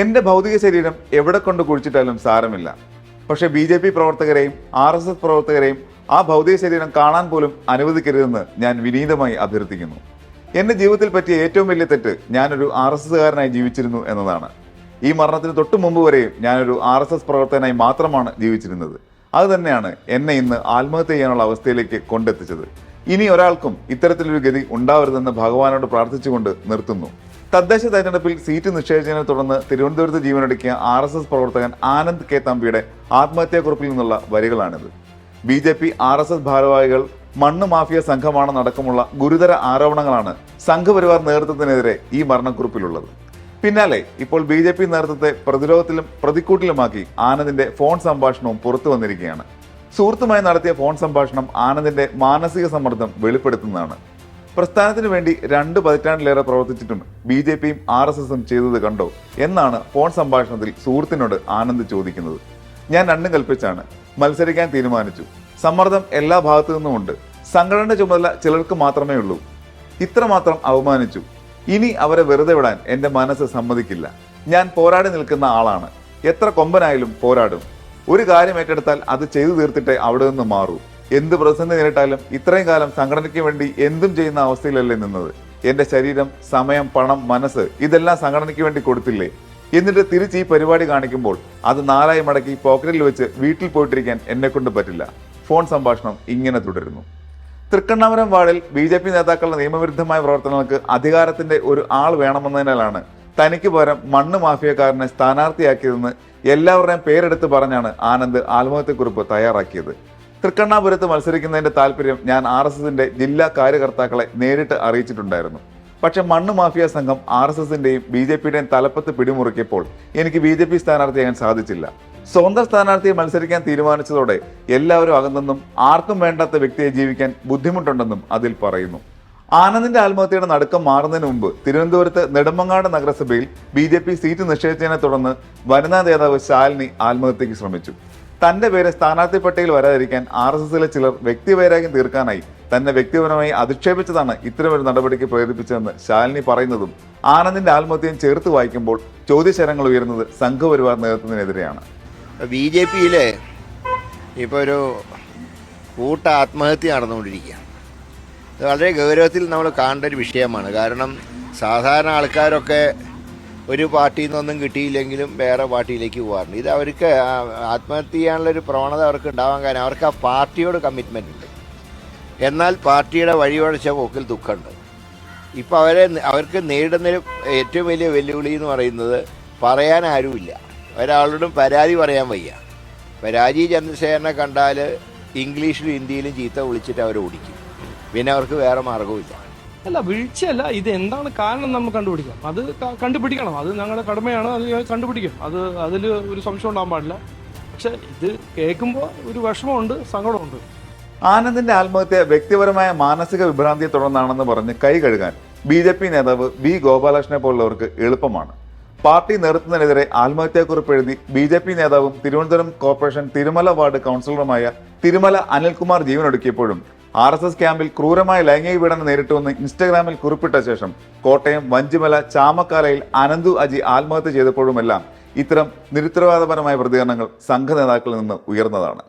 എന്റെ ഭൗതിക ശരീരം എവിടെ കൊണ്ട് കുഴിച്ചിട്ടാലും സാരമില്ല. പക്ഷെ ബി ജെ പി പ്രവർത്തകരെയും ആർ എസ് എസ് പ്രവർത്തകരെയും ആ ഭൗതിക ശരീരം കാണാൻ പോലും അനുവദിക്കരുതെന്ന് ഞാൻ വിനീതമായി അഭ്യർത്ഥിക്കുന്നു. എന്റെ ജീവിതത്തിൽ പറ്റിയ ഏറ്റവും വലിയ തെറ്റ് ഞാനൊരു ആർ എസ് എസ്സുകാരനായി ജീവിച്ചിരുന്നു എന്നതാണ്. ഈ മരണത്തിന് തൊട്ടു മുമ്പ് വരെയും ഞാനൊരു ആർ എസ് എസ് പ്രവർത്തകനായി മാത്രമാണ് ജീവിച്ചിരുന്നത്. അത് തന്നെയാണ് എന്നെ ഇന്ന് ആത്മഹത്യ ചെയ്യാനുള്ള അവസ്ഥയിലേക്ക് കൊണ്ടെത്തിച്ചത്. ഇനി ഒരാൾക്കും ഇത്തരത്തിലൊരു ഗതി ഉണ്ടാവരുതെന്ന് ഭഗവാനോട് പ്രാർത്ഥിച്ചുകൊണ്ട് നിർത്തുന്നു. തദ്ദേശ തെരഞ്ഞെടുപ്പിൽ സീറ്റ് നിഷേധിച്ചതിനെ തുടർന്ന് തിരുവനന്തപുരത്ത് ജീവനൊടുക്കിയ ആർ എസ് എസ് പ്രവർത്തകൻ ആനന്ദ് കെ തമ്പിയുടെ ആത്മഹത്യാക്കുറിപ്പിൽ നിന്നുള്ള വരികളാണിത്. B J P R S S ഭാരവാഹികൾ മണ്ണ് മാഫിയ സംഘമാണെന്നടക്കമുള്ള ഗുരുതര ആരോപണങ്ങളാണ് സംഘപരിവാർ നേതൃത്വത്തിനെതിരെ ഈ മരണക്കുറിപ്പിലുള്ളത്. പിന്നാലെ ഇപ്പോൾ ബി ജെ പി നേതൃത്വത്തെ പ്രതിരോധത്തിലും പ്രതിക്കൂട്ടിലുമാക്കി ആനന്ദിന്റെ ഫോൺ സംഭാഷണവും പുറത്തു വന്നിരിക്കുകയാണ്. സുഹൃത്തുമായി നടത്തിയ ഫോൺ സംഭാഷണം ആനന്ദിന്റെ മാനസിക സമ്മർദ്ദം വെളിപ്പെടുത്തുന്നതാണ്. പ്രസ്ഥാനത്തിന് വേണ്ടി രണ്ട് പതിറ്റാണ്ടിലേറെ പ്രവർത്തിച്ചിട്ടും ബി ജെ പിയും ആർ എസ് എസും ചെയ്തത് കണ്ടോ? എന്നാണ് ഫോൺ സംഭാഷണത്തിൽ സുഹൃത്തിനോട് ആനന്ദ് ചോദിക്കുന്നത്. ഞാൻ രണ്ടും കൽപ്പിച്ചാണ്. മത്സരിക്കാൻ തീരുമാനിച്ചു. സമ്മർദ്ദം എല്ലാ ഭാഗത്തു നിന്നുമുണ്ട്. സംഘടനയുടെ ചുമതല ചിലർക്ക് മാത്രമേ ഉള്ളൂ. ഇത്രമാത്രം അവമാനിച്ചു. ഇനി അവരെ വെറുതെ വിടാൻ എന്റെ മനസ്സ് സമ്മതിക്കില്ല. ഞാൻ പോരാടി നിൽക്കുന്ന ആളാണ്. എത്ര കൊമ്പനായാലും പോരാടും. ഒരു കാര്യം ഏറ്റെടുത്താൽ അത് ചെയ്തു തീർത്തിട്ടേ അവിടെ നിന്ന് മാറൂ. എന്ത് പ്രതിസന്ധി നേരിട്ടാലും ഇത്രയും കാലം സംഘടനയ്ക്ക് വേണ്ടി എന്തും ചെയ്യുന്ന അവസ്ഥയിലല്ലേ നിന്നത്? എന്റെ ശരീരം സമയം പണം മനസ്സ് ഇതെല്ലാം സംഘടനയ്ക്ക് വേണ്ടി കൊടുത്തില്ലേ? എന്നിട്ട് തിരിച്ച് ഈ പരിപാടി കാണിക്കുമ്പോൾ അത് നാലായി മടക്കി പോക്കറ്റിൽ വെച്ച് വീട്ടിൽ പോയിട്ടിരിക്കാൻ എന്നെ കൊണ്ട് പറ്റില്ല. ഫോൺ സംഭാഷണം ഇങ്ങനെ തുടരുന്നു. തൃക്കണ്ണാമരം വാർഡിൽ ബി ജെ പി നേതാക്കളുടെ നിയമവിരുദ്ധമായ പ്രവർത്തനങ്ങൾക്ക് അധികാരത്തിന്റെ ഒരു ആൾ വേണമെന്നതിനാലാണ് തനിക്ക് പകരം മണ്ണ് മാഫിയക്കാരനെ സ്ഥാനാർത്ഥിയാക്കിയതെന്ന് എല്ലാവരുടെയും പേരെടുത്ത് പറഞ്ഞാണ് ആനന്ദ് ആത്മഹത്യക്കുറിപ്പ് തയ്യാറാക്കിയത്. തൃക്കണ്ണാപുരത്ത് മത്സരിക്കുന്നതിന്റെ താല്പര്യം ഞാൻ ആർ എസ് എസിന്റെ ജില്ലാ കാര്യകർത്താക്കളെ നേരിട്ട് അറിയിച്ചിട്ടുണ്ടായിരുന്നു. പക്ഷേ മണ്ണ് മാഫിയ സംഘം ആർ എസ് എസിന്റെയും ബി ജെ പിയുടെയും തലപ്പത്ത് പിടിമുറുക്കിയപ്പോൾ എനിക്ക് ബി ജെ പി സ്ഥാനാർത്ഥിയാകാൻ സാധിച്ചില്ല. സ്വന്തം സ്ഥാനാർത്ഥിയെ മത്സരിക്കാൻ തീരുമാനിച്ചതോടെ എല്ലാവരും അകന്നെന്നും ആർക്കും വേണ്ടാത്ത വ്യക്തിയെ ജീവിക്കാൻ ബുദ്ധിമുട്ടുണ്ടെന്നും അതിൽ പറയുന്നു. ആനന്ദിന്റെ ആത്മഹത്യയുടെ നടുക്കം മാറുന്നതിന് മുമ്പ് തിരുവനന്തപുരത്ത് നെടുമങ്ങാട് നഗരസഭയിൽ ബി സീറ്റ് നിഷേധിച്ചതിനെ തുടർന്ന് വനിതാ നേതാവ് ശാലിനി ആത്മഹത്യക്ക് ശ്രമിച്ചു. തന്റെ പേര് സ്ഥാനാർത്ഥി പട്ടികയിൽ വരാതിരിക്കാൻ ആർ എസ് എസിലെ ചിലർ വ്യക്തിവൈരാഗ്യം തീർക്കാനായി തന്നെ വ്യക്തിപരമായി അധിക്ഷേപിച്ചതാണ് ഇത്തരമൊരു നടപടിക്ക് പ്രേരിപ്പിച്ചതെന്ന് ശാലിനി പറയുന്നതും ആനന്ദിന്റെ ആത്മഹത്യയും ചേർത്ത് വായിക്കുമ്പോൾ ചോദ്യശരങ്ങൾ ഉയരുന്നത് സംഘപരിവാർ നേതൃത്വത്തിനെതിരെയാണ്. ബി ജെ പിയിലെ ഇപ്പോൾ ഒരു കൂട്ട ആത്മഹത്യ നടന്നുകൊണ്ടിരിക്കുകയാണ്. ഇത് വളരെ ഗൗരവത്തിൽ നമ്മൾ കാണേണ്ട ഒരു വിഷയമാണ്. കാരണം സാധാരണ ആൾക്കാരൊക്കെ ഒരു പാർട്ടിയിൽ നിന്നൊന്നും കിട്ടിയില്ലെങ്കിലും വേറെ പാർട്ടിയിലേക്ക് പോകാറുണ്ട് ഇത് അവർക്ക് ആത്മഹത്യ ചെയ്യാനുള്ളൊരു പ്രവണത അവർക്ക് ഉണ്ടാവാൻ കാരണം അവർക്ക് ആ പാർട്ടിയോട് കമ്മിറ്റ്മെന്റ് ഉണ്ട്. എന്നാൽ പാർട്ടിയുടെ വഴിയൊഴിച്ച പോക്കിൽ ദുഃഖമുണ്ട്. ഇപ്പോൾ അവരെ അവർക്ക് നേരിടുന്ന ഏറ്റവും വലിയ വെല്ലുവിളി എന്ന് പറയുന്നത് പറയാൻ ആരുമില്ല. ഒരാളോടും പരാതി പറയാൻ വയ്യ. രാജീവ് ചന്ദ്രശേഖരനെ കണ്ടാൽ ഇംഗ്ലീഷിലും ഹിന്ദിയിലും ചീത്ത വിളിച്ചിട്ട് അവർ ഓടിക്കും പിന്നെ അവർക്ക് വേറെ മാർഗവുമില്ല അല്ല വീഴ്ചയല്ല. ഇത് എന്താണ് കാരണം നമ്മൾ കണ്ടുപിടിക്കാം. അത് കണ്ടുപിടിക്കണം. അത് ഞങ്ങളുടെ കടമയാണ്. അത് കണ്ടുപിടിക്കും. അത് അതിൽ ഒരു സംശയം ഉണ്ടാകാൻ പാടില്ല. പക്ഷെ ഇത് കേൾക്കുമ്പോൾ ഒരു വിഷമമുണ്ട് സങ്കടമുണ്ട്. ആനന്ദിന്റെ ആത്മഹത്യ വ്യക്തിപരമായ മാനസിക വിഭ്രാന്തിയെ തുടർന്നാണെന്ന് പറഞ്ഞ് കൈ കഴുകാൻ ബി ജെ പി നേതാവ് ബി ഗോപാലകൃഷ്ണനെ പോലുള്ളവർക്ക് എളുപ്പമാണ്. പാർട്ടി നേതൃത്വത്തിനെതിരെ ആത്മഹത്യാക്കുറിപ്പ് എഴുതി ബി ജെ പി നേതാവും തിരുവനന്തപുരം കോർപ്പറേഷൻ തിരുമല വാർഡ് കൗൺസിലറുമായ തിരുമല അനിൽകുമാർ ജീവനൊടുക്കിയപ്പോഴും ആർ എസ് എസ് ക്യാമ്പിൽ ക്രൂരമായ ലൈംഗിക പീഡനം നേരിട്ടുവെന്ന് ഇൻസ്റ്റഗ്രാമിൽ കുറിപ്പിട്ട ശേഷം കോട്ടയം വഞ്ചിമല ചാമക്കാലയിൽ അനന്തു അജി ആത്മഹത്യ ചെയ്തപ്പോഴുമെല്ലാം ഇത്തരം നിരുത്തരവാദപരമായ പ്രതികരണങ്ങൾ സംഘനേതാക്കളിൽ നിന്ന് ഉയർന്നതാണ്.